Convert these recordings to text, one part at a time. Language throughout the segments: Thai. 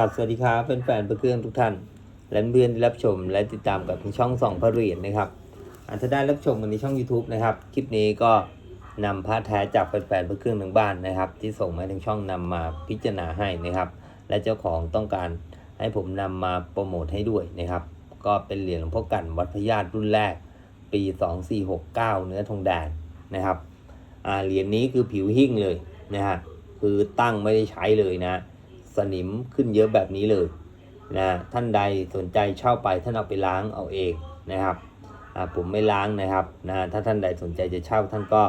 กับสวัสดีครับแฟนๆประเครื่องทุกท่าน และเพื่อนที่รับชมและติดตามกับทางช่องส่องพระเหรียญนะครับอาจจะได้รับชมกันในช่อง YouTube นะครับ คลิปนี้ก็นำพระแท้จากแฟนๆประเครื่องทางบ้านนะครับ ที่ส่งมาทางช่องนำมาพิจารณาให้นะครับ และเจ้าของต้องการให้ผมนำมาโปรโมทให้ด้วยนะครับ ก็เป็นเหรียญหลวงพ่อกันวัดพญาตรุ่นแรก ปี 2469 เนื้อทองแดงนะครับเหรียญนี้คือผิวหิ้งเลยนะฮะคือตั้งไม่ได้ใช้เลยนะ สนิมขึ้นเยอะแบบนี้เลยนะท่านใดสนใจเช่าไปท่านเอาไปล้างเอาเองนะครับผมไม่ล้างนะครับนะถ้าท่านใดสนใจจะเช่าท่านก็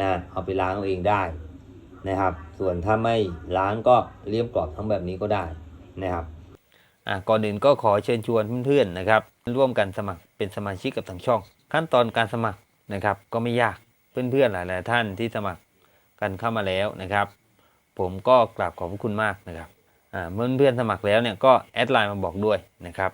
นะเอาไปล้างเอาเองได้นะครับ ส่วนถ้าไม่ล้างก็เรียบกรอบทั้งแบบนี้ก็ได้นะครับก่อนอื่นก็ขอเชิญชวนเพื่อนๆนะครับ ร่วมกันสมัครเป็นสมาชิกกับทางช่อง ขั้นตอนการสมัครนะครับ ก็ไม่ยากเพื่อนๆหลายๆท่านที่สมัครกันเข้ามาแล้วนะครับ ผมก็กราบขอบพระคุณมากนะครับอ่าเมื่อเพื่อนสมัครแล้วเนี่ยก็แอดไลน์มาบอกด้วยนะครับ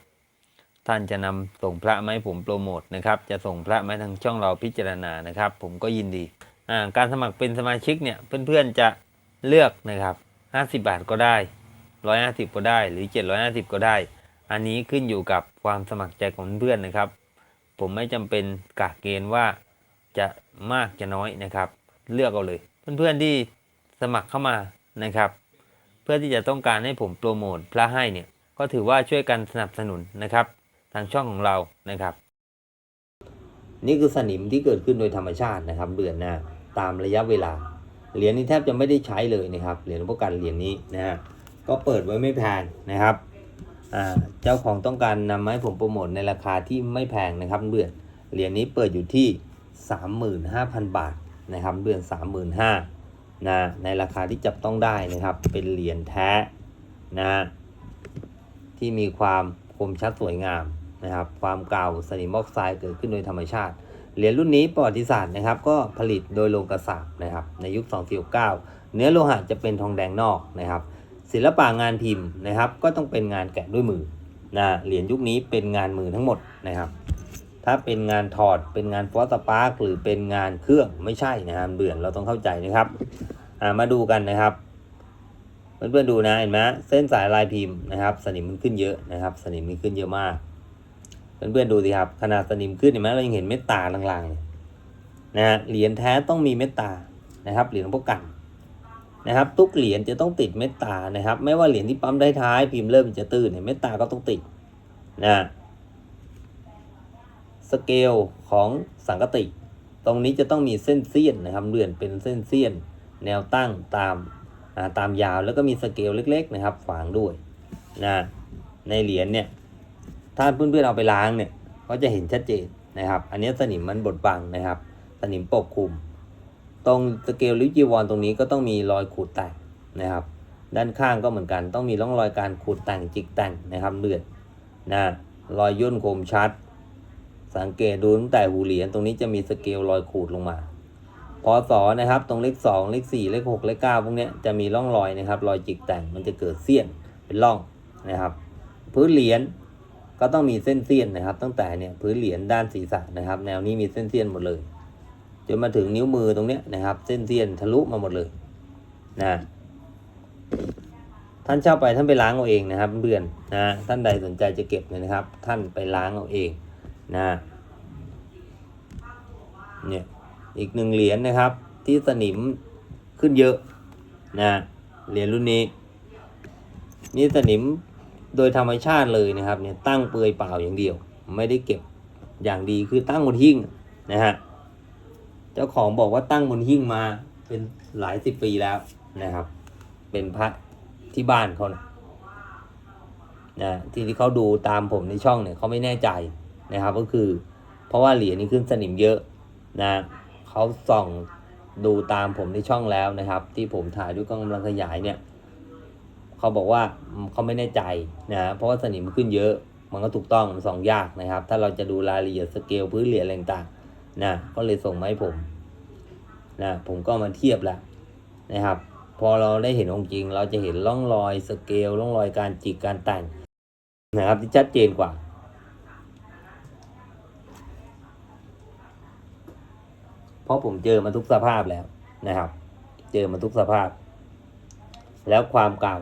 ท่านจะนำส่งพระมาให้ผมโปรโมทนะครับ จะส่งพระไหมทางช่องเราพิจารณานะครับ ผมก็ยินดีอ่าการสมัครเป็นสมาชิกเนี่ยเพื่อนๆจะเลือกนะครับ 50 บาทก็ได้ 150 ก็ได้หรือ 750 ก็ได้ อันนี้ขึ้นอยู่กับความสมัครใจของเพื่อนนะครับ ผมไม่จำเป็นกะเกณฑ์ว่าจะมากจะน้อยนะครับ เลือกเอาเลย เพื่อนๆที่ สมัครเข้ามานะครับ เพื่อที่จะต้องการให้ผมโปรโมทพระให้เนี่ยก็ถือว่าช่วยกันสนับสนุนนะครับ ทางช่องของเรานะครับ นี่คือสนิมที่เกิดขึ้นโดยธรรมชาตินะครับเดือนหน้าตามระยะเวลาเหรียญนี้แทบจะไม่ได้ใช้เลยนะครับเหรียญหลวงพ่อกันเหรียญนี้นะฮะก็เปิดไว้ไม่แพงนะครับเจ้าของต้องการนำมาให้ผมโปรโมทในราคาที่ไม่แพงนะครับเดือนเหรียญนี้เปิดอยู่ที่ 35,000 บาทนะครับเดือน35,000 นะในราคาที่จับต้องได้นะครับ เป็นเหรียญแท้นะที่มีความคมชัดสวยงามนะครับ ความเก่าสนิมออกไซด์เกิดขึ้นโดยธรรมชาติ เหรียญรุ่นนี้ประวัติศาสตร์นะครับ ก็ผลิตโดยโรงกระสาบนะครับ ในยุค 2469 เนื้อโลหะจะเป็นทองแดงนอกนะครับ ศิลปะงานพิมพ์นะครับ ก็ต้องเป็นงานแกะด้วยมือนะเหรียญยุคนี้เป็นงานมือทั้งหมดนะครับ ถ้าเป็นงานถอดเป็นงานฟอสปาร์กหรือเป็นงานเครื่องไม่ใช่นะครับเบื่อเราต้องเข้าใจนะครับามาดูกันนะครับเพื่อนๆดูนะเห็นไหมเส้นสายลายพิมพ์นะครับ สนิมมันขึ้นเยอะนะครับ สนิมมันขึ้นเยอะมากเพื่อนๆดูสิครับขนาดสนิมขึ้นเห็นไหมเรายังเห็นเม็ดตาลางๆนะฮะเหรียญแท้ต้องมีเม็ดตานะครับเหรียญพวกกันนะครับ ทุกเหรียญจะต้องติดเม็ดตานะครับ ไม่ว่าเหรียญที่ปั๊มได้ท้ายพิมพ์เริ่มจะตื้นเนี่ยเม็ดตาก็ต้องติดนะ สเกลของสังกติ ตรงนี้จะต้องมีเส้นเสี้ยนนะครับเลื่อนเป็นเส้นเสี้ยน แนวตั้งตามาตามยาวแล้วก็มีสเกลเล็กๆนะครับฝังด้วยนะในเหรียญเนี่ยถ้าเพื่อนๆเอาไปล้างเนี่ยก็จะเห็นชัดเจนนะครับ อันนี้สนิมมันบดบังนะครับ สนิมปกคลุม ตรงสเกลลิวจีวรตรงนี้ก็ต้องมีรอยขูดแต่งนะครับ ด้านข้างก็เหมือนกันต้องมีร่องรอยการขูดแต่งจิกแต่งนะครับเลือดนะรอยย่นคมชัด สังเกตดูตั้งแต่หูเหรียญตรงนี้จะมีสเกลรอยขูดลงมา พอสอนะครับ ตรงเลขสองเลขสี่เลขหกเลขเก้าพวกนี้จะมีร่องรอยนะครับ รอยจิกแต่งมันจะเกิดเสี้ยนเป็นร่องนะครับ พื้นเหรียญก็ต้องมีเส้นเสี้ยนนะครับ ตั้งแต่เนี่ยพื้นเหรียญด้านศีรษะนะครับ แนวนี้มีเส้นเสี้ยนหมดเลยจนมาถึงนิ้วมือตรงเนี้ยนะครับ เส้นเสี้ยนทะลุมาหมดเลยนะท่านเช่าไปท่านไปล้างเอาเองนะครับเพื่อนนะท่านใดสนใจจะเก็บเนี่ยนะครับ ท่านไปล้างเอาเอง นะเนี่ยอีกหนึ่งเหรียญนะครับ ที่สนิมขึ้นเยอะนะเหรียญรุ่นนี้ นี่สนิมโดยธรรมชาติเลยนะครับเนี่ยตั้งเปลือยเปล่าอย่างเดียว ไม่ได้เก็บอย่างดีคือตั้งบนหิ้งนะฮะเจ้าของบอกว่าตั้งบนหิ้งมาเป็นหลายสิบปีแล้วนะครับ เป็นพระที่บ้านเขานะนะที่ที่เขาดูตามผมในช่องเนี่ยเขาไม่แน่ใจ นะครับ ก็คือ เพราะว่าเหรียญนี้ขึ้นสนิมเยอะนะเขาส่องดูตามผมในช่องแล้วนะครับ ที่ผมถ่ายด้วยกล้องกำลังขยายเนี่ยเขาบอกว่าเขาไม่แน่ใจนะเพราะว่าสนิมขึ้นเยอะ มันก็ถูกต้องมันส่องยากนะครับ ถ้าเราจะดูรายละเอียดสเกลพื้นเหรียญอะไรต่างๆนะก็เลยส่งมาให้ผมนะผมก็มาเทียบแล้วนะครับ พอเราได้เห็นองค์จริง เราจะเห็นร่องรอยสเกลร่องรอยการจิกการแต่งนะครับที่ชัดเจนกว่า เพ ราะผมเจอมาทุกสภาพแล้วนะครับ เจอมาทุกสภาพ แล้วความเก่า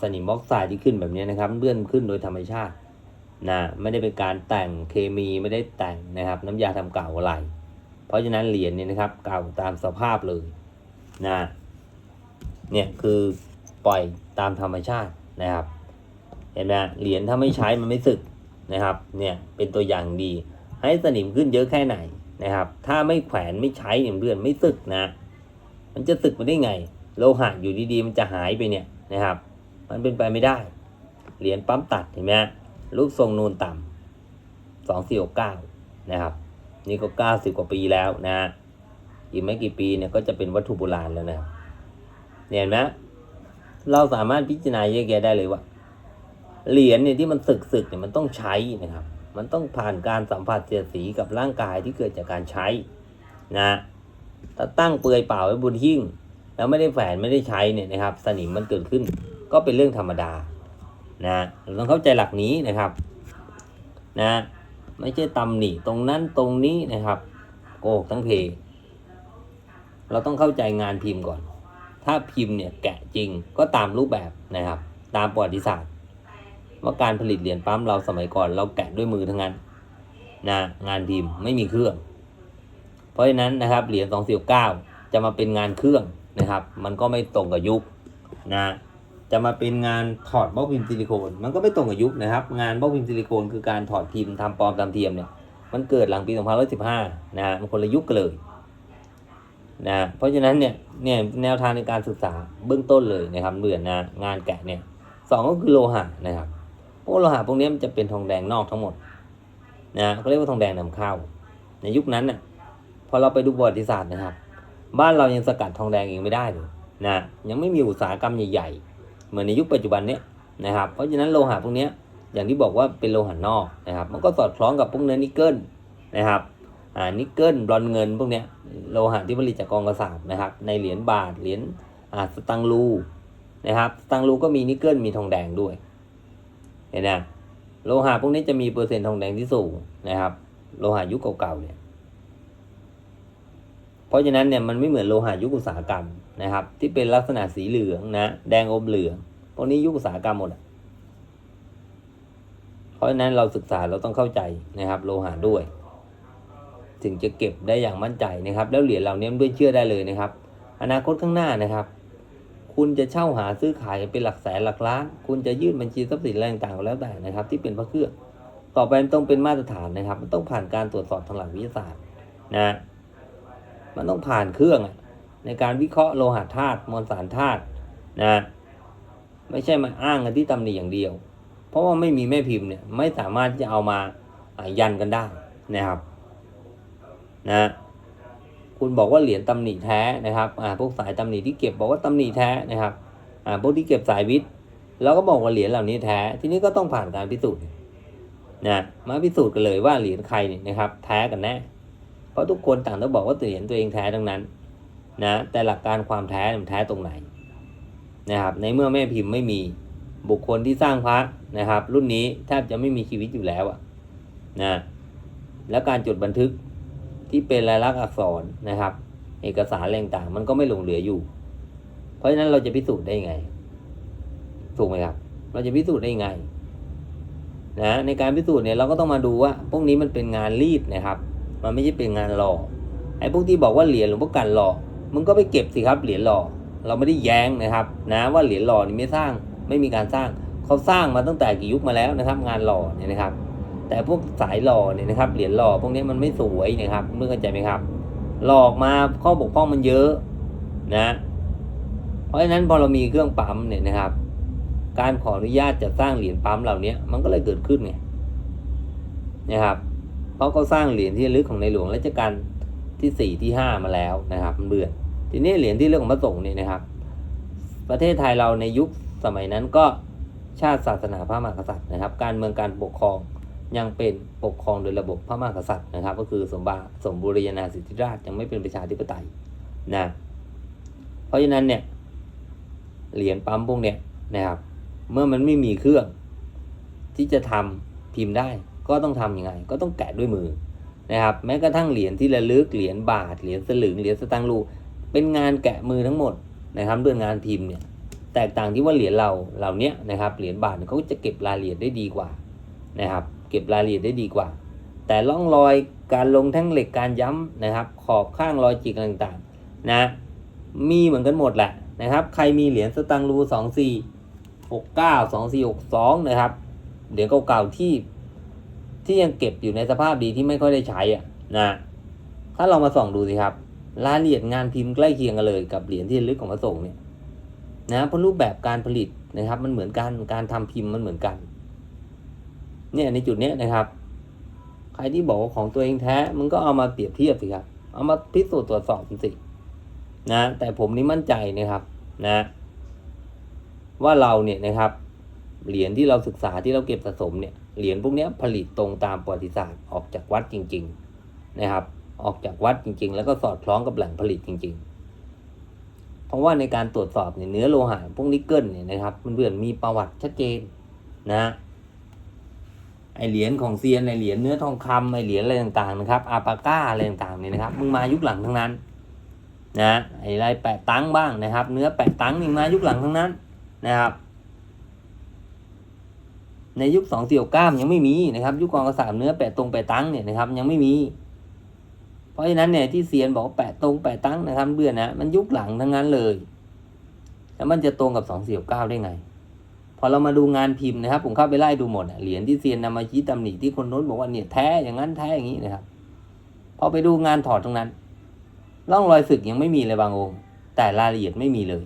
สนิมบล็อกไซด์ที่ขึ้นแบบนี้นะครับเลื่อนขึ้นโดยธรรมชาตินะไม่ได้เป็นการแต่งเคมีไม่ได้แต่งนะครับ น้ำยาทำเก่าอะไร เพราะฉะนั้นเหรียญเนี่ยนะครับ เก่าตามสภาพเลยนะเนี่ยคือปล่อยตามธรรมชาตินะครับ เห็นไหมเหรียญถ้าไม่ใช้มันไม่สึกนะครับ เนี่ยเป็นตัวอย่างดี ให้สนิมขึ้นเยอะแค่ไหน นะครับ ถ้าไม่แขวนไม่ใช้เนี่ยเพื่อนไม่สึกนะ มันจะสึกมาได้ไง โลหะอยู่ดีๆ มันจะหายไปเนี่ยนะครับ มันเป็นไปไม่ได้ เหรียญปั๊มตัดเห็นไหมรูปทรงนูนต่ำสองสี่หกเก้านะครับ นี่ก็เก้าสิบกว่าปีแล้วนะอีกไม่กี่ปีเนี่ยก็จะเป็นวัตถุโบราณแล้วนะครับเห็นไหมเราสามารถพิจารณาแยกแยะได้เลยว่าเหรียญเนี่ยที่มันสึกสึกๆเนี่ยมันต้องใช้นะครับ มันต้องผ่านการสัมผัสเสียดสีกับร่างกายที่เกิดจากการใช้นะถ้าตั้งเปลือยเปล่าไว้บนหิ้ง แล้วไม่ได้แฝนไม่ได้ใช้เนี่ยนะครับ สนิมมันเกิดขึ้นก็เป็นเรื่องธรรมดานะเราต้องเข้าใจหลักนี้นะครับนะไม่ใช่ตำหนิตรงนั้นตรงนี้นะครับ โกหกทั้งเพ เราต้องเข้าใจงานพิมพ์ก่อน ถ้าพิมพ์เนี่ยแกะจริงก็ตามรูปแบบนะครับ ตามประวัติศาสตร์ ว่าการผลิตเหรียญปั๊มเราสมัยก่อน เราแกะด้วยมือทั้งนั้นนะงานพิมพ์ไม่มีเครื่อง เพราะฉะนั้นนะครับเหรียญ2 4 9จะมาเป็นงานเครื่องนะครับ มันก็ไม่ตรงกับยุคนะจะมาเป็นงานถอดบล็อกพิมพ์ซิลิโคน มันก็ไม่ตรงกับยุคนะครับ งานบล็อกพิมพ์ซิลิโคนคือการถอดพิมพ์ทำปลอมตามเทียมเนี่ยมันเกิดหลังปี2515นะมันคนละยุคกันเลยนะเพราะฉะนั้นเนี่ยเนี่ยแนวทางในการศึกษาเบื้องต้นเลยนะครับเบื่อนะงานแกะเนี่ยสองก็คือโลหะนะครับ พวกโลหะพวกนี้มันจะเป็นทองแดงนอกทั้งหมดนะเขาเรียกว่าทองแดงนำเข้า ในยุคนั้นน่ะพอเราไปดูประวัติศาสตร์นะครับ บ้านเรายังสกัดทองแดงเองไม่ได้เลยนะยังไม่มีอุตสาหกรรมใหญ่ๆ เหมือนในยุคปัจจุบันเนี้ยนะครับ เพราะฉะนั้นโลหะพวกนี้อย่างที่บอกว่าเป็นโลหะนอกนะครับ มันก็สอดคล้องกับพวกเนื้อนิกเกิลนะครับอ่านิกเกิลบรอนเงินพวกเนี้ยโลหะที่ผลิตจากกองกระสาบนะครับ ในเหรียญบาทเหรียญอ่าสตังค์รูนะครับสตังค์รูก็มีนิกเกิลมีทองแดงด้วย เห็นไหมโลหะพวกนี้จะมีเปอร์เซ็นต์ทองแดงที่สูงนะครับ โลหะยุคเก่าๆเนี่ย เพราะฉะนั้นเนี่ยมันไม่เหมือนโลหะยุคอุตสาหกรรมนะครับ ที่เป็นลักษณะสีเหลืองนะแดงอมเหลืองพวกนี้ยุคอุตสาหกรรมหมดเพราะฉะนั้นเราศึกษาเราต้องเข้าใจนะครับ โลหะด้วย ถึงจะเก็บได้อย่างมั่นใจนะครับ แล้วเหรียญเหล่านี้ด้วยเชื่อได้เลยนะครับ อนาคตข้างหน้านะครับ คุณจะเช่าหาซื้อขายเป็นหลักแสนหลักล้าน คุณจะยื่นบัญชีทรัพย์สินอะไรต่างๆก็แล้วแต่นะครับ ที่เป็นพระเครื่องต่อไปมันต้องเป็นมาตรฐานนะครับ มันต้องผ่านการตรวจสอบทางหลักวิทยาศาสตร์นะมันต้องผ่านเครื่องในการวิเคราะห์โลหะธาตุมวลสารธาตุนะไม่ใช่มาอ้างกันที่ตำหนิอย่างเดียว เพราะว่าไม่มีแม่พิมพ์เนี่ยไม่สามารถจะเอามายันกันได้นะครับนะ คุณบอกว่าเหรียญตำหนิแท้นะครับอ่าพวกสายตำหนิที่เก็บบอกว่าตำหนิแท้นะครับอ่าพวกที่เก็บสายวิทย์เราก็บอกว่าเหรียญเหล่านี้แท้ ทีนี้ก็ต้องผ่านการพิสูจน์นะมาพิสูจน์กันเลยว่าเหรียญใครเนี่ยนะครับ แท้กันแน่เพราะทุกคนต่างต้องบอกว่าเหรียญตัวเองแท้ทั้งนั้นนะแต่หลักการความแท้มันแท้ตรงไหนนะครับในเมื่อแม่พิมพ์ไม่มีบุคคลที่สร้างพระนะครับ รุ่นนี้แทบจะไม่มีชีวิตอยู่แล้วอะนะแล้วการจดบันทึก ที่เป็นลายลักษณ์อักษรนะครับ เอกสารอะไรต่างมันก็ไม่หลงเหลืออยู่ เพราะฉะนั้นเราจะพิสูจน์ได้ไง ถูกไหมครับ เราจะพิสูจน์ได้ยังไงนะในการพิสูจน์เนี่ยเราก็ต้องมาดูว่า พวกนี้มันเป็นงานรีดนะครับ มันไม่ใช่เป็นงานหล่อไอ้พวกที่บอกว่าเหรียญหลวงพ่อกันหล่อมึงก็ไปเก็บสิครับเหรียญหล่อเราไม่ได้แย้งนะครับ นะว่าเหรียญหล่อนี่ไม่สร้างไม่มีการสร้างเขาสร้างมาตั้งแต่กี่ยุคมาแล้วนะครับ งานหล่อเนี่ยนะครับ แต่พวกสายหล่อเนี่ยนะครับเหรียญหล่อพวกนี้มันไม่สวยนะครับเมื่อเข้าใจไหมครับ หลอกมาข้อบกพร่องมันเยอะนะ เพราะฉะนั้นพอเรามีเครื่องปั๊มเนี่ยนะครับ การขออนุญาตจะสร้างเหรียญปั๊มเหล่านี้มันก็เลยเกิดขึ้นไงนะครับเพราะเขาสร้างเหรียญที่ระลึกของในหลวงรัชกาลที่สี่ที่ห้ามาแล้วนะครับเบื่อทีนี้เหรียญที่เรื่องของพระสงฆ์เนี่ยนะครับ ประเทศไทยเราในยุคสมัยนั้นก็ชาติศาสนาพระมหากษัตริย์นะครับ การเมืองการปกครอง ยังเป็นปกครองโดยระบบพระมหากษัตริย์นะครับ ก็คือสมบาสมบูรณาสิทธิราชยังไม่เป็นประชาธิปไตยนะเพราะฉะนั้นเนี่ยเหรียญปั๊มพวกเนี้ยนะครับ เมื่อมันไม่มีเครื่อง ที่จะทำพิมพ์ได้ ก็ต้องทำยังไง ก็ต้องแกะด้วยมือนะครับ แม้กระทั่งเหรียญที่ระลึกเหรียญบาทเหรียญสลึงเหรียญสตางค์รูเป็นงานแกะมือทั้งหมดนะครับด้วยงานพิมพ์เนี่ยแตกต่างที่ว่าเหรียญเราเหล่านี้นะครับเหรียญบาทเขาจะเก็บรายละเอียดได้ดีกว่านะครับ เก็บรายละเอียดได้ดีกว่า แต่ร่องรอยการลงแท่งเหล็กการย้ำนะครับ ขอบข้างรอยจิกต่างๆนะมีเหมือนกันหมดแหละนะครับ ใครมีเหรียญสตังรูสองสี่หกเก้าสองสี่หกสองนะครับเหรียญเก่าๆที่ที่ยังเก็บอยู่ในสภาพดีที่ไม่ค่อยได้ใช้อะนะถ้าเรามาส่องดูสิครับรายละเอียดงานพิมพ์ใกล้เคียงกันเลยกับเหรียญที่ลึกของพระสงฆ์เนี่ยนะเพราะรูปแบบการผลิตนะครับ มันเหมือนกันการทำพิมพ์มันเหมือนกัน เนี่ยในจุดเนี้ยนะครับ ใครที่บอกว่าของตัวเองแท้มึงก็เอามาเปรียบเทียบสิครับ เอามาพิสูจน์ตรวจสอบสินะ แต่ผมนี่มั่นใจนะครับนะ ว่าเราเนี่ยนะครับเหรียญที่เราศึกษาที่เราเก็บสะสมเนี่ยเหรียญพวกนี้ผลิตตรงตามประวัติศาสตร์ออกจากวัดจริง ๆนะครับ ออกจากวัดจริง ๆ แล้วก็สอดคล้องกับแหล่งผลิตจริง ๆ เพราะว่าในการตรวจสอบเนี่ยเนื้อโลหะพวกนิกเกิลเนี่ยนะครับมันเพื่อนมีประวัติชัดเจนนะ ไอเหรียญของเซียนไอเหรียญเนื้อทองคำไอเหรียญอะไรต่างๆนะครับอาปาก้าอะไรต่างๆเนี่ยนะครับมึงมายุคหลังทั้งนั้นนะไอลายแปะตังบ้างนะครับ เนื้อแปะตังนี่มายุคหลังทั้งนั้นนะครับ ในยุคสองเสี่ยวก้ามยังไม่มีนะครับ ยุคกองกระสามเนื้อแปะตรงแปะตังเนี่ยนะครับ ยังไม่มี เพราะฉะนั้นเนี่ยที่เซียนบอกแปะตรงแปะตังนะครับเบื่อนะมันยุคหลังทั้งนั้นเลย แล้วมันจะตรงกับสองเสี่ยวเก้าได้ไง พอเรามาดูงานพิมพ์นะครับ ผมเข้าไปไล่ดูหมดเหรียญที่เซียนนำมาชี้ตำหนิที่คนโน้นบอกว่าเนี่ยแท้อย่างนั้นแท้อย่างนี้นะครับพอไปดูงานถอดตรงนั้นร่องรอยสึกยังไม่มีเลยบางองค์ แต่รายละเอียดไม่มีเลย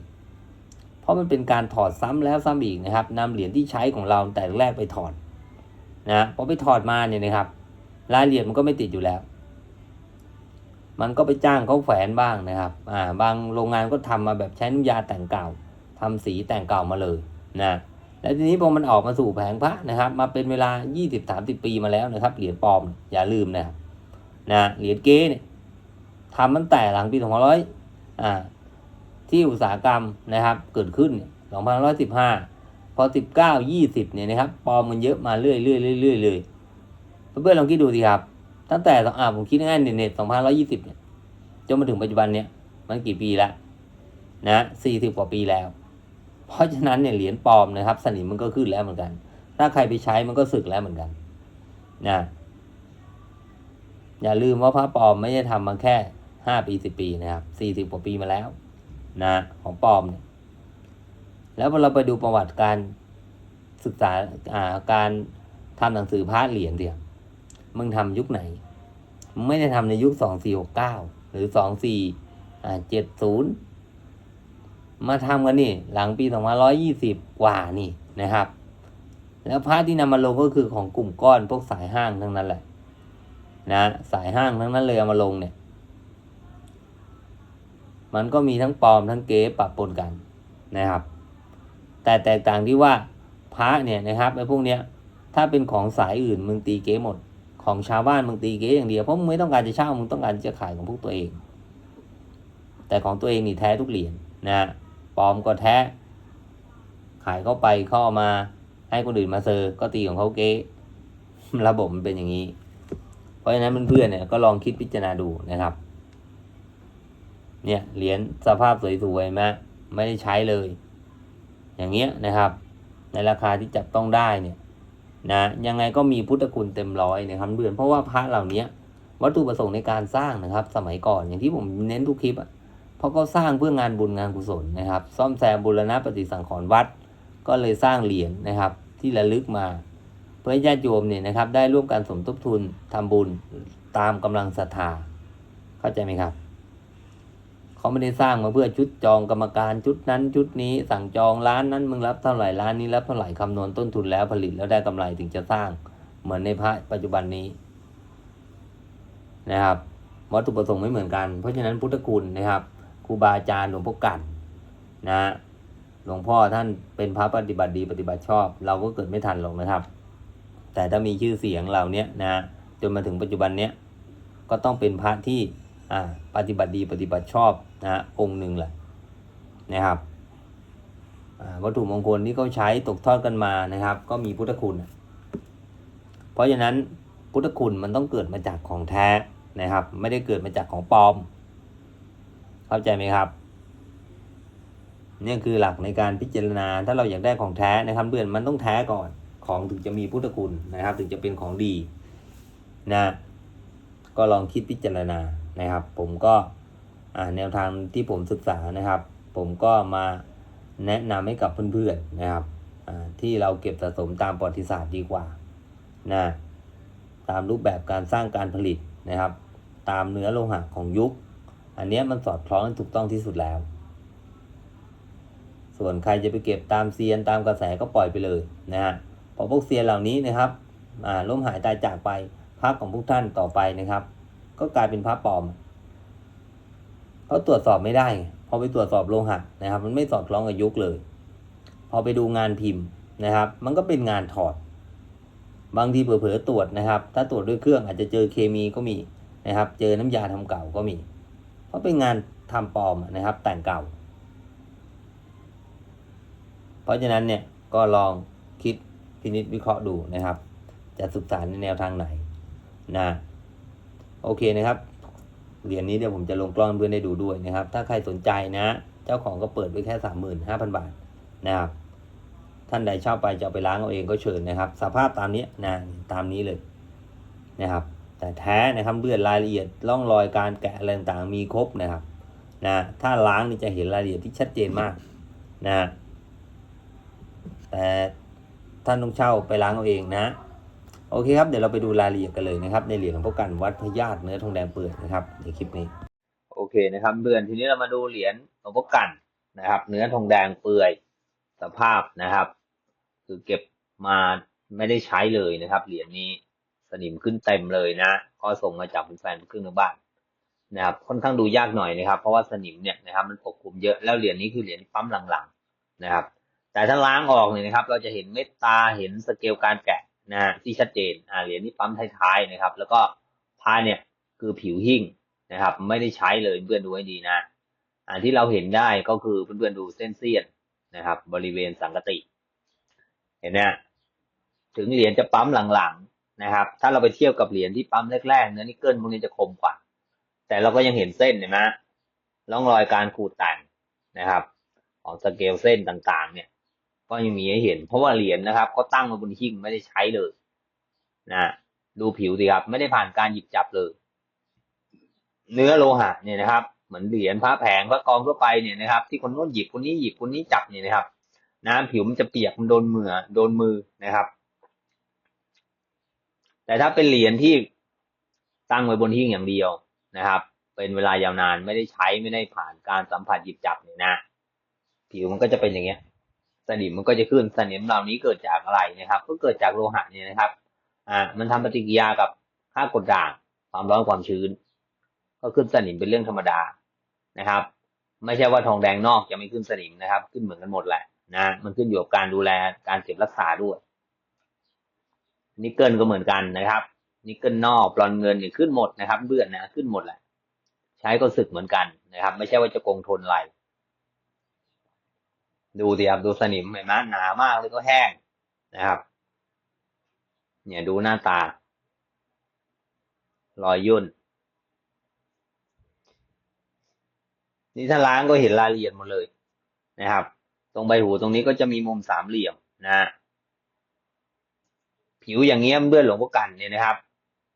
เพราะมันเป็นการถอดซ้ำแล้วซ้ำอีกนะครับนำเหรียญที่ใช้ของเราแต่แรกไปถอดนะพอไปถอดมาเนี่ยนะครับ รายละเอียดมันก็ไม่ติดอยู่แล้ว มันก็ไปจ้างเขาแฝนบ้างนะครับ อ่า บางโรงงานก็ทำมาแบบใช้น้ำยาแต่งเก่าทำสีแต่งเก่ามาเลยนะ แล้วทีนี้พอมันออกมาสู่แผงพระนะครับ มาเป็นเวลา 20-30 ปีมาแล้วนะครับ เหรียญปลอมอย่าลืมนะครับนะเหรียญเก๊เนี่ยทำตั้งแต่หลังปี2500อ่าที่อุตสาหกรรมนะครับเกิดขึ้น2515 พอ 19 20 เนี่ยนะครับปลอมมันเยอะมาเรื่อยๆเรื่อยๆเลยเพื่อนๆลองคิดดูสิครับ ตั้งแต่อ่าผมคิดง่ายๆเน็ต2520 เนี่ยจนมาถึงปัจจุบันเนี่ยมันกี่ปีล้วนะ40 กว่าปีแล้ว เพราะฉะนั้นเนี่ยเหรียญปลอมนะครับ สนิมมันก็ขึ้นแล้วเหมือนกัน ถ้าใครไปใช้มันก็สึกแล้วเหมือนกันนะอย่าลืมว่าพระปลอมไม่ได้ทำมาแค่ห้าปีสิบปีนะครับสี่สิบกว่าปีมาแล้ว นะของปลอมเนี่ยแล้วพอเราไปดูประวัติการศึกษาอ่าการทำหนังสือพระเหรียญเดียวมึงทำยุคไหนมึงไม่ได้ทำในยุคสองสี่หกเก้าหรือสองสี่อ่าเจ็ดศูนย์ มาทำกันนี่ หลังปีสองพันร้อยยี่สิบกว่านี่นะครับ แล้วพระที่นำมาลงก็คือของกลุ่มก้อนพวกสายห้างทั้งนั้นแหละ นะสายห้างทั้งนั้นเลยเอามาลงเนี่ย มันก็มีทั้งปลอมทั้งเก๊ปะปนกันนะครับ แต่แตกต่างที่ว่าพระเนี่ยนะครับไอ้พวกเนี้ยถ้าเป็นของสายอื่นมึงตีเก๊หมด ของชาวบ้านมึงตีเก๊อย่างเดียวเพราะมึงไม่ต้องการจะเช่ามึงต้องการจะขายของพวกตัวเอง แต่ของตัวเองนี่แท้ทุกเหรียญนะ ปลอมก็แท้ ขายเข้าไปเข้ามาให้คนอื่นมาเซอร์ก็ตีของเขาเก๊ระบบมันเป็นอย่างนี้ เพราะฉะนั้นเพื่อนๆเนี่ยก็ลองคิดพิจารณาดูนะครับ เนี่ยเหรียญสภาพสวยๆไหมไม่ได้ใช้เลย อย่างเงี้ยนะครับ ในราคาที่จับต้องได้เนี่ยนะยังไงก็มีพุทธคุณเต็มร้อยนะครับเพื่อนเพราะว่าพระเหล่านี้วัตถุประสงค์ในการสร้างนะครับ สมัยก่อนอย่างที่ผมเน้นทุกคลิปอะ เพราะก็สร้างเพื่องานบุญงานกุศลนะครับ ซ่อมแซมบูรณะปฏิสังขรณ์วัด ก็เลยสร้างเหรียญนะครับ ที่ระลึกมา เพื่อให้ญาติโยมเนี่ยนะครับได้ร่วมกันสมทบทุนทำบุญตามกำลังศรัทธาเข้าใจไหมครับเขาไม่ได้สร้างมาเพื่อชุดจองกรรมการชุดนั้นชุดนี้สั่งจองร้านนั้นมึงรับเท่าไหร่ร้านนี้รับเท่าไหร่คำนวณต้นทุนแล้วผลิตแล้วได้กำไรถึงจะสร้างเหมือนในพระปัจจุบันนี้นะครับวัตถุประสงค์ไม่เหมือนกัน เพราะฉะนั้นพุทธคุณนะครับ ครูบาอาจารย์หลวงพ่อกันนะหลวงพ่อท่านเป็นพระปฏิบัติดีปฏิบัติชอบ เราก็เกิดไม่ทันหรอกนะครับ แต่ถ้ามีชื่อเสียงเหล่านี้นะจนมาถึงปัจจุบันเนี้ยก็ต้องเป็นพระที่อ่าปฏิบัติดีปฏิบัติชอบนะองค์หนึ่งแหละนะครับอ่าวัตถุมงคลที่เขาใช้ตกทอดกันมานะครับ ก็มีพุทธคุณ เพราะฉะนั้นพุทธคุณมันต้องเกิดมาจากของแท้นะครับ ไม่ได้เกิดมาจากของปลอม เข้าใจไหมครับนี่คือหลักในการพิจารณา ถ้าเราอยากได้ของแท้นะครับเพื่อนมันต้องแท้ก่อนของถึงจะมีพุทธคุณนะครับ ถึงจะเป็นของดีนะก็ลองคิดพิจารณานะครับ ผมก็แนวทางที่ผมศึกษานะครับ ผมก็มาแนะนำให้กับเพื่อนๆนะครับที่เราเก็บสะสมตามประวัติศาสตร์ดีกว่านะตามรูปแบบการสร้างการผลิตนะครับ ตามเนื้อโลหะของยุค อันเนี้ยมันสอดคล้องถูกต้องที่สุดแล้ว ส่วนใครจะไปเก็บตามเซียนตามกระแสก็ปล่อยไปเลยนะฮะเพอพวกเซียนเหล่านี้นะครับอ่าล้มหายตายจากไปพระของพวกท่านต่อไปนะครับ ก็กลายเป็นพระปลอมเขาตรวจสอบไม่ได้พอไปตรวจสอบโลหะนะครับ มันไม่สอดคล้องกับยุคเลย พอไปดูงานพิมพ์นะครับ มันก็เป็นงานถอด บางทีเผลอๆตรวจนะครับ ถ้าตรวจด้วยเครื่องอาจจะเจอเคมีก็มีนะครับ เจอน้ำยาทำเก่าก็มี เพราะเป็นงานทำปลอมนะครับ แต่งเก่า เพราะฉะนั้นเนี่ยก็ลองคิดพินิจวิเคราะห์ดูนะครับ จะศึกษาในแนวทางไหนนะโอเคนะครับเหรียญนี้เดี๋ยวผมจะลงกล้องเพื่อนได้ดูด้วยนะครับ ถ้าใครสนใจนะ เจ้าของก็เปิดไว้แค่สามหมื่นห้าพันบาทนะครับ ท่านใดชอบไปจะไปล้างเอาเองก็เชิญนะครับ สภาพตามนี้นะตามนี้เลยนะครับ แต่แท้นะครับเลือรายละเอียดร่องรอยการแกะอะไรต่างๆมีครบนะครับนะถ้าล้างนี่จะเห็นรายละเอียดที่ชัดเจนมากนะแต่ท่านต้องเช่าไปล้างเอาเองนะ โอเคครับเดี๋ยวเราไปดูรายละเอียดกันเลยนะครับ ในเหรียญหลวงพ่อกันวัดพญาตเนื้อทองแดงเปื่อยนะครับในคลิปนี้ โอเคนะครับเดือนทีนี้เรามาดูเหรียญหลวงพ่อกันนะครับ เนื้อทองแดงเปื่อยสภาพนะครับ คือเก็บมาไม่ได้ใช้เลยนะครับ เหรียญนี้ สนิมขึ้นเต็มเลยนะ ก็ส่งมาจากแฟนๆครึ่งหนึ่งบ้านนะครับค่อนข้างดูยากหน่อยนะครับ เพราะว่าสนิมเนี่ยนะครับมันปกคลุมเยอะแล้วเหรียญนี้คือเหรียญปั๊มหลังๆนะครับ แต่ถ้าล้างออกเนี่ยนะครับ เราจะเห็นเม็ดตาเห็นสเกลการแกะนะฮะที่ชัดเจนอ่าเหรียญนี้ปั๊มท้ายๆนะครับ แล้วก็ท้ายเนี่ยคือผิวหิ้งนะครับ ไม่ได้ใช้เลยเพื่อนดูให้ดีนะอ่าที่เราเห็นได้ก็คือเพื่อนๆดูเส้นเสี้ยนนะครับ บริเวณสังกติ เห็นไหมถึงเหรียญจะปั๊มหลังๆ นะครับ ถ้าเราไปเทียบกับเหรียญที่ปั๊มแรกๆเนื้อนิกเกิลพวกนี้จะคมกว่า แต่เราก็ยังเห็นเส้นเห็นไหมร่องรอยการขูดแต่งนะครับ ของสเกลเส้นต่างๆ เนี่ย ก็ยังมีให้เห็น เพราะว่าเหรียญนะครับเขาตั้งมาบนหิ้งไม่ได้ใช้เลยนะดูผิวสิครับ ไม่ได้ผ่านการหยิบจับเลย เนื้อโลหะเนี่ยนะครับ เหมือนเหรียญพระแผงพระกองทั่วไปเนี่ยนะครับ ที่คนโน้นหยิบคนนี้หยิบคนนี้จับเนี่ยนะครับ น้ำผิวมันจะเปียกมันโดนมือโดนมือนะครับ แต่ถ้าเป็นเหรียญที่ตั้งไว้บนหิ้งอย่างเดียวนะครับ เป็นเวลายาวนานไม่ได้ใช้ไม่ได้ผ่านการสัมผัสหยิบจับเนี่ยนะ ผิวมันก็จะเป็นอย่างเงี้ยสนิมมันก็จะขึ้นสนิมเหล่านี้เกิดจากอะไรนะครับ ก็เกิดจากโลหะเนี่ยนะครับ อ่า มันทำปฏิกิริยากับค่ากดด่างความร้อนความชื้น ก็ขึ้นสนิมเป็นเรื่องธรรมดานะครับ ไม่ใช่ว่าทองแดงนอกจะไม่ขึ้นสนิมนะครับ ขึ้นเหมือนกันหมดแหละนะมันขึ้นอยู่กับการดูแลการเก็บรักษาด้วย นิกเกิลก็เหมือนกันนะครับ นิกเกิลนอกปลอนเงินเนี่ยขึ้นหมดนะครับเบื่อนะขึ้นหมดแหละ ใช้ก็สึกเหมือนกันนะครับ ไม่ใช่ว่าจะคงทนอะไรดูสิครับดูสนิมเห็นไหมหนามากเลยก็แห้งนะครับ เนี่ยดูหน้าตา รอยยุ่น นี่ถ้าล้างก็เห็นรายละเอียดหมดเลยนะครับ ตรงใบหูตรงนี้ก็จะมีมุมสามเหลี่ยมนะ ผิวอย่างเงี้ยเบื้อนหลวงพ่อกันเนี่ยนะครับ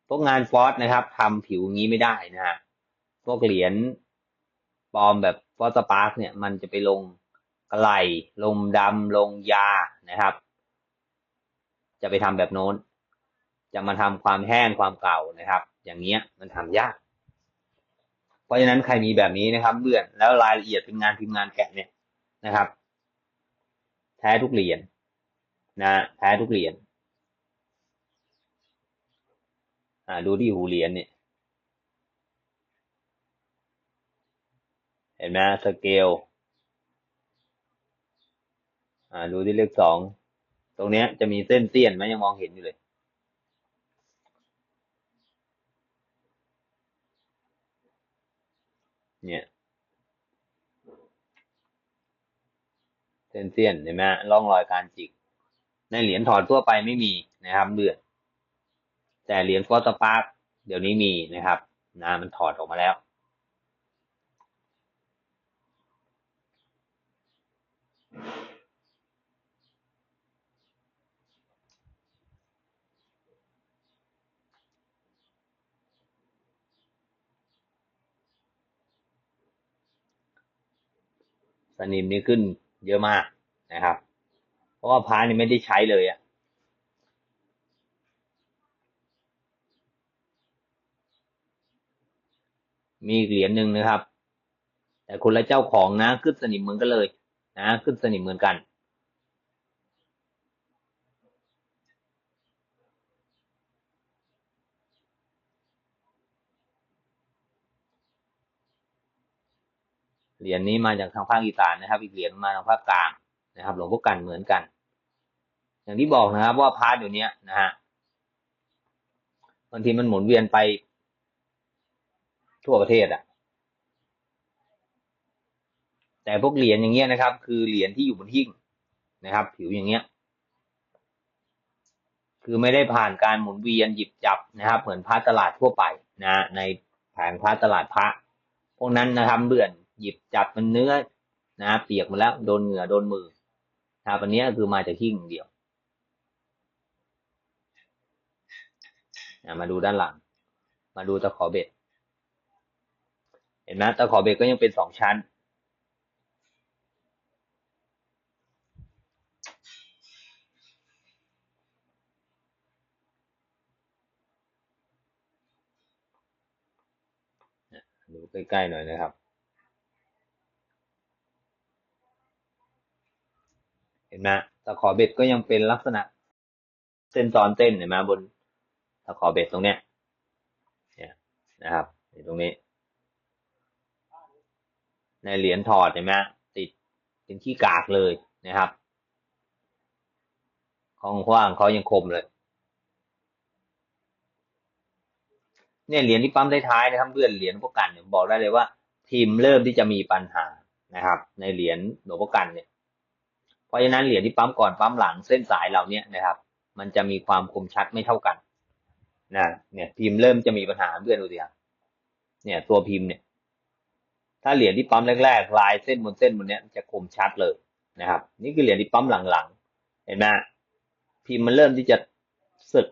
พวกงานฟอสนะครับทำผิวงี้ไม่ได้นะฮะพวกเหรียญปลอมแบบฟอสปาร์กเนี่ย มันจะไปลงกระไหลลงดำลงยานะครับ จะไปทำแบบโน้น จะมาทำความแห้งความเก่านะครับ อย่างเงี้ยมันทำยากเพราะฉะนั้นใครมีแบบนี้นะครับเบื่อนแล้วรายละเอียดเป็นงานพิมพ์งานแกะเนี่ยนะครับ แท้ทุกเหรียญนะแท้ทุกเหรียญ อ่าดูที่หูเหรียญเนี่ย เห็นไหมสเกลอ่าดูที่เลขสอง ตรงเนี้ยจะมีเส้นเตี้ยนไหมยังมองเห็นอยู่เลย เนี่ยเส้นเตี้ยนเห็นไหมร่องรอยการจิก ในเหรียญถอดทั่วไปไม่มีนะครับเดือด แต่เหรียญกอตปาร์เดี๋ยวนี้มีนะครับนะมันถอดออกมาแล้ว สนิมนี่ขึ้นเยอะมากนะครับ เพราะว่าพานี่ไม่ได้ใช้เลยอะ มีเหรียญหนึ่งนะครับ แต่คนละเจ้าของนะขึ้นสนิมเหมือนกันเลยนะขึ้นสนิมเหมือนกันเหรียญนี้มาจากทางภาคอีสานนะครับ อีกเหรียญมาทางภาคกลางนะครับ หลวงพ่อกันเหมือนกัน อย่างที่บอกนะครับว่าพาร์ทเดี๋ยวนี้ยนะฮะบางทีมันหมุนเวียนไป ทั่วประเทศอะแต่พวกเหรียญอย่างเงี้ยนะครับ คือเหรียญที่อยู่บนหิ้งนะครับ ผิวอย่างเงี้ย คือไม่ได้ผ่านการหมุนเวียนหยิบจับนะครับ เหมือนพระตลาดทั่วไปนะในแผงพระตลาดพระ พวกนั้นนะครับเบื่อนหยิบจับมันเนื้อนะเปียกหมาแล้วโดนเหงื่อโดนมือนะครับอันนี้คือมาจากหิ้งเดียวนะมาดูด้านหลัง มาดูตะขอเบ็ด ห็นไหมตะขอเบ็ดก็ยังเป็นสองชั้น ดูใกล้ๆหน่อยนะครับ เห็นไหมตะขอเบ็ดก็ยังเป็นลักษณะ เส้นซ้อนเต้นเห็นไหมบนตะขอเบ็ดตรงเนี้ยเนี่ยนะครับตรงนี้ ในเหรียญถอดเห็นไหมติดเป็นขี้กากเลยนะครับของขว้างเขายังคมเลย เนี่ยเหรียญที่ปั๊มท้ายๆนะครับเพื่อนเหรียญพวกกันเนี่ยบอกได้เลยว่าพิมพ์เริ่มที่จะมีปัญหานะครับ ในเหรียญหลวงพ่อกันเนี่ยเพราะฉะนั้นเหรียญที่ปั๊มก่อนปั๊มหลังเส้นสายเหล่านี้นะครับ มันจะมีความคมชัดไม่เท่ากันนะเนี่ยพิมพ์เริ่มจะมีปัญหาเพื่อนดูสิครับเนี่ยตัวพิมพ์เนี่ย ถ้าเหรียญที่ปั๊มแรกๆลายเส้นบนเส้นบนเนี้ยจะคมชัดเลยนะครับ นี่คือเหรียญที่ปั๊มหลังๆ เห็นไหมพิมพ์มันเริ่มที่จะสึก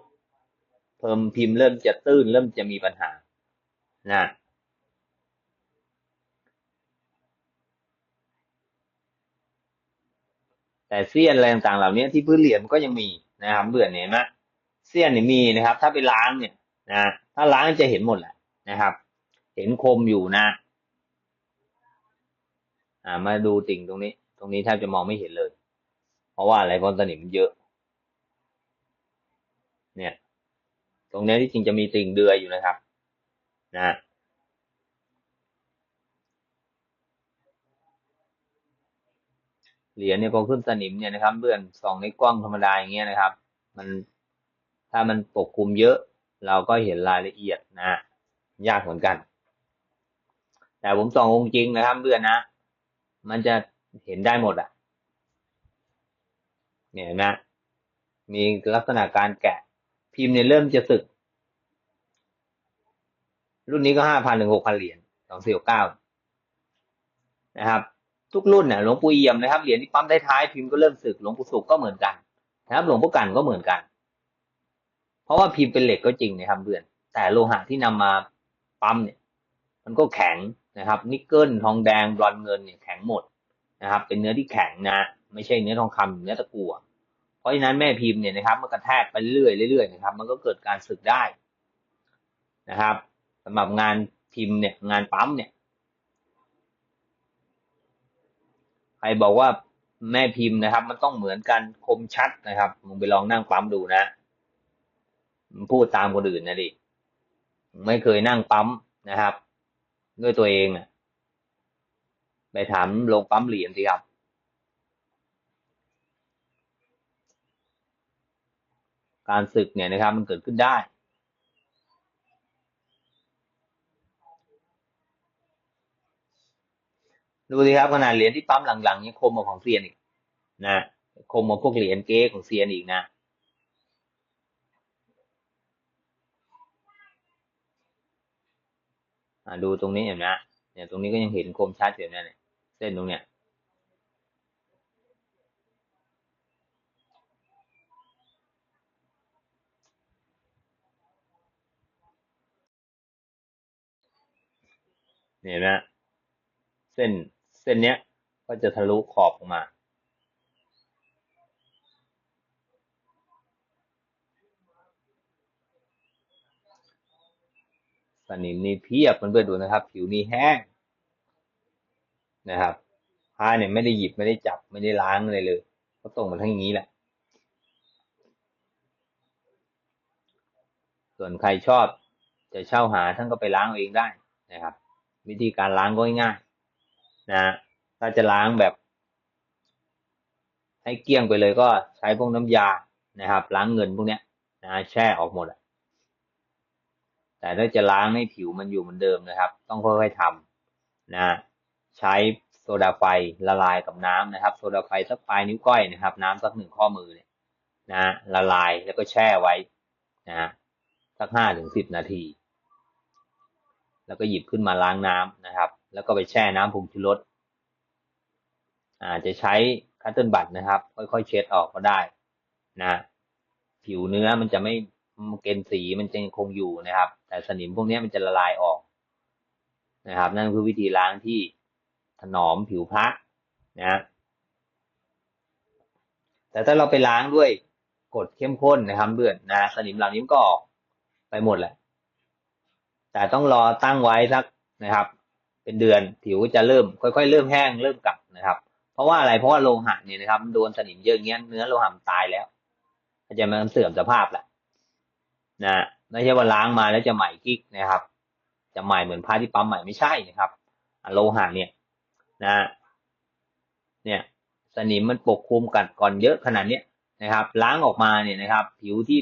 เพิ่มพิมพ์เริ่มจะตื้นเริ่มจะมีปัญหานะแต่เสี้ยนอะไรต่างๆเหล่านี้ที่พื้นเหรียญก็ยังมีนะครับเบื่อเห็นไหมเสี้ยนเนี่ยมีนะครับ ถ้าไปล้างเนี่ยนะถ้าล้างจะเห็นหมดแหละนะครับ เห็นคมอยู่นะ อ่ามาดูติ่งตรงนี้ ตรงนี้แทบจะมองไม่เห็นเลย เพราะว่าอะไรเพราะสนิมเยอะ เนี่ย ตรงนี้ที่จริงจะมีติ่งเดือยอยู่นะครับ นะเหรียญเนี่ยพอขึ้นสนิมเนี่ยนะครับเบื่อนส่องในกล้องธรรมดาอย่างเงี้ยนะครับ มันถ้ามันปกคลุมเยอะ เราก็เห็นรายละเอียดนะ ยากเหมือนกัน แต่ผมส่ององค์จริงนะครับเบื่อนนะ มันจะเห็นได้หมดอะเนี่ยนะ มีลักษณะการแกะพิมพ์เนี่ยเริ่มจะสึก รุ่นนี้ก็ห้าพันถึงหกพันเหรียญสองสี่เก้านะครับ ทุกรุ่นเนี่ยหลวงปู่เอี่ยมนะครับเหรียญที่ปั๊มท้ายๆพิมพ์ก็เริ่มสึกหลวงปู่สุขก็เหมือนกันนะครับหลวงพ่กันก็เหมือนกัน เพราะว่าพิมพ์เป็นเหล็กก็จริงนะครับเพื่อนแต่โลหะที่นำมาปั๊มเนี่ย มันก็แข็ง นะครับนิกเกิลทองแดงบรอนเงินเนี่ยแข็งหมดนะครับ เป็นเนื้อที่แข็งนะ ไม่ใช่เนื้อทองคำเนื้อตะกั่วเพราะฉะนั้นแม่พิมพ์เนี่ยนะครับมันกระแทกไปเรื่อยๆเรื่อยนะครับ มันก็เกิดการสึกได้นะครับสำหรับงานพิมพ์เนี่ยงานปั๊มเนี่ยใครบอกว่าแม่พิมพ์นะครับ มันต้องเหมือนกันคมชัดนะครับมึงไปลองนั่งปั๊มดูนะพูดตามคนอื่นนะดิไม่เคยนั่งปั๊มนะครับ ด้วยตัวเองอะไปถามลงปั๊มเหรียญสิครับ การศึกเนี่ยนะครับ มันเกิดขึ้นได้ ดูสิครับขนาดเหรียญที่ปั๊มหลังๆยังคมกว่าของเซียนอีกนะคมกว่าพวกเหรียญเก๊ของเซียนอีกนะ อ่า ดูตรงนี้เห็นไหมเนี่ยตรงนี้ก็ยังเห็นคมชัดอยู่นะเนี่ยเส้นตรงเนี้ยเห็นไหมเส้นเส้นเนี้ยก็จะทะลุขอบออกมา สนิมนี่เพียบเพื่อนๆดูนะครับ ผิวนี่แห้งนะครับผ้าเนี่ยไม่ได้หยิบไม่ได้จับไม่ได้ล้างอะไรเลย ก็ตรงมาทั้งอย่างนี้แหละ ส่วนใครชอบจะเช่าหาท่านก็ไปล้างเองได้นะครับ วิธีการล้างก็ง่ายนะถ้าจะล้างแบบ ให้เกลี้ยงไปเลยก็ใช้พวกน้ำยานะครับ ล้างเงินพวกเนี้ยนะแช่ออกหมดอะ แต่ถ้าจะล้างให้ผิวมันอยู่เหมือนเดิมนะครับ ต้องค่อยๆทำนะใช้โซดาไฟละลายกับน้ำนะครับ โซดาไฟสักปลายนิ้วก้อยนะครับ น้ำสักหนึ่งข้อมือเนี่ยนะละลายแล้วก็แช่ไว้นะสักห้าถึงสิบนาที แล้วก็หยิบขึ้นมาล้างน้ำนะครับ แล้วก็ไปแช่น้ำผงชูรสอาจจะใช้คัตเติลบัตนะครับ ค่อยๆ เช็ดออกก็ได้นะผิวเนื้อมันจะไม่เกณฑ์สีมันจะคงอยู่นะครับ แต่สนิมพวกนี้มันจะละลายออกนะครับ นั่นคือวิธีล้างที่ถนอมผิวพระนะแต่ถ้าเราไปล้างด้วยกดเข้มข้นนะครับเบื่อนนะสนิมเหล่านี้ก็ออกไปหมดแหละ แต่ต้องรอตั้งไว้สักนะครับ เป็นเดือนผิวจะเริ่ม ค่อยๆ เริ่มแห้งเริ่มกลับนะครับ เพราะว่าอะไรเพราะว่าโลหะเนี่ยนะครับโดนสนิมเยอะเงี้ยเนื้อโลหะตายแล้วอาจจะมันเสื่อมสภาพแหละนะ ไม่ใช่ว่าล้างมาแล้วจะใหม่กิ๊กนะครับ จะใหม่เหมือนผ้าที่ปั๊มใหม่ไม่ใช่นะครับโลหะเนี่ยนะเนี่ยสนิมมันปกคลุมกัดก่อนเยอะขนาดเนี้ยนะครับ ล้างออกมาเนี่ยนะครับ ผิวที่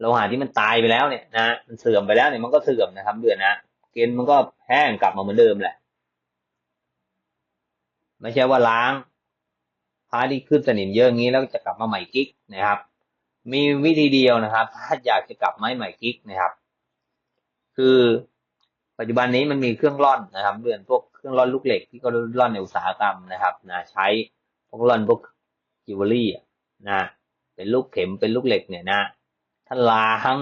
โลหะที่มันตายไปแล้วเนี่ยนะมันเสื่อมไปแล้วเนี่ยมันก็เสื่อมนะครับ เดือนนะเกณฑ์มันก็แห้งกลับมาเหมือนเดิมแหละไม่ใช่ว่าล้างผ้าที่ขึ้นสนิมเยอะงี้แล้วจะกลับมาใหม่กิ๊กนะครับ มีวิธีเดียวนะครับ ถ้าอยากจะกลับไมาใหม่กิ๊กนะครับ คือปัจจุบันนี้มันมีเครื่องร่อนนะครับเดือนพวกเครื่องร่อนลูกเหล็กที่ก็ร่อนในอุตสาหกรรมนะครับนะใช้พวกร่อนพวกจิวเวลรี่นะเป็นลูกเข็มเป็นลูกเหล็กเนี่ยนะท่านล้าง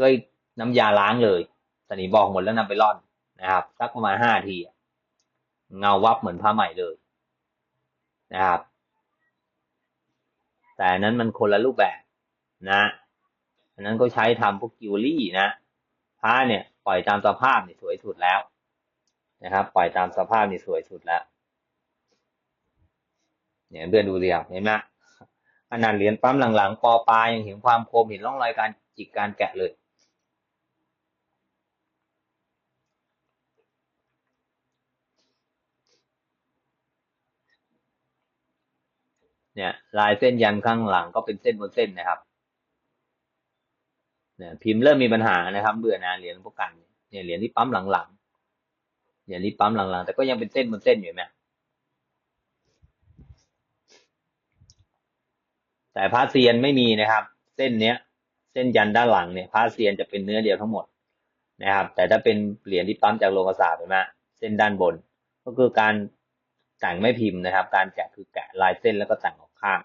ด้วยน้ำยาล้างเลยสนิมบอกหมดแล้วนำไปร่อนนะครับสักประมาณห้าทีเงาวับเหมือนผ้าใหม่เลยนะครับ แต่นั้นมันคนละรูปแบบนะอันนั้นก็ใช้ทำพวกกิวเวลรี่นะผ้าเนี่ยปล่อยตามสภาพนี่สวยสุดแล้วนะครับ ปล่อยตามสภาพนี่สวยสุดแล้ว เนี่ยเพื่อนดูเรียงเห็นไหมขนาดเหรียญปั๊มหลังๆปอปลายังเห็นความคมเห็นร่องรอยการจิกการแกะเลย เนี่ยลายเส้นยันข้างหลังก็เป็นเส้นบนเส้นนะครับเนี่ยพิมพ์เริ่มมีปัญหานะครับ เบื่อนาเหรียญพวกกันเนี่ยเหรียญที่ปั๊มหลังๆเหรียญที่ปั๊มหลังๆ แต่ก็ยังเป็นเส้นบนเส้นอยู่ไหมแต่พาเซียนไม่มีนะครับ เส้นเนี้ย เส้นยันด้านหลังเนี่ยพาเซียนจะเป็นเนื้อเดียวทั้งหมดนะครับ แต่ถ้าเป็นเหรียญที่ปั๊มจากโลกศาสตร์เห็นไหมเส้นด้านบน ก็คือการแต่งไม่พิมพ์นะครับ การแกะคือแกะลายเส้นแล้วก็แต่ง ข้าง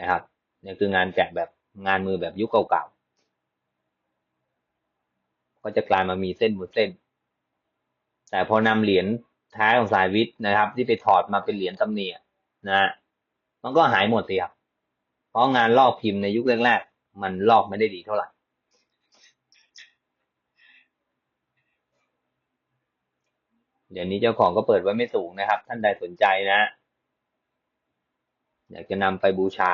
นะครับนี่คืองานแกะแบบงานมือแบบยุคเก่าๆ ก็จะกลายมามีเส้นบนเส้น แต่พอนำเหรียญแท้ของสายวิทย์นะครับ ที่ไปถอดมาเป็นเหรียญตำเนียนะมันก็หายหมดเสิครับ เพราะงานลอกพิมพ์ในยุคแรกๆ มันลอกไม่ได้ดีเท่าไหร่ เดี๋ยวนี้เจ้าของก็เปิดไว้ไม่สูงนะครับ ท่านใดสนใจนะ อยากจะนำไปบูชา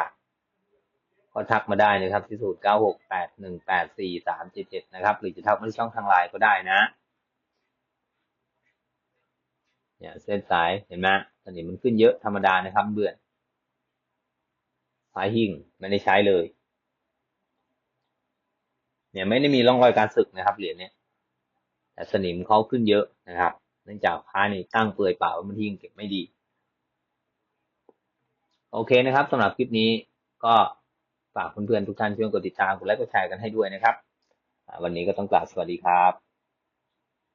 ก็ทักมาได้นะครับ ที่ศูนย์เก้าหกแปดหนึ่งแปดสี่สามเจ็ดเจ็ดนะครับ หรือจะทักมาที่ช่องทางไลน์ก็ได้นะเนี่ยเส้นสายเห็นไหมตอนนี้มันขึ้นเยอะธรรมดานะครับเบื่อฟ้าหิ่งไม่ได้ใช้เลย เนี่ยไม่ได้มีร่องรอยการสึกนะครับเหรียญเนี่ย แต่สนิมเขาขึ้นเยอะนะครับ เนื่องจากผ้านี่ตั้งเปลือยเปล่ามันหิ่งเก็บไม่ดี โอเคนะครับสำหรับคลิปนี้ก็ฝากเพื่อนๆทุกท่านช่วยกดติดตามกดไลค์กดแชร์กันให้ด้วยนะครับ วันนี้ก็ต้องกล่าวสวัสดีครับ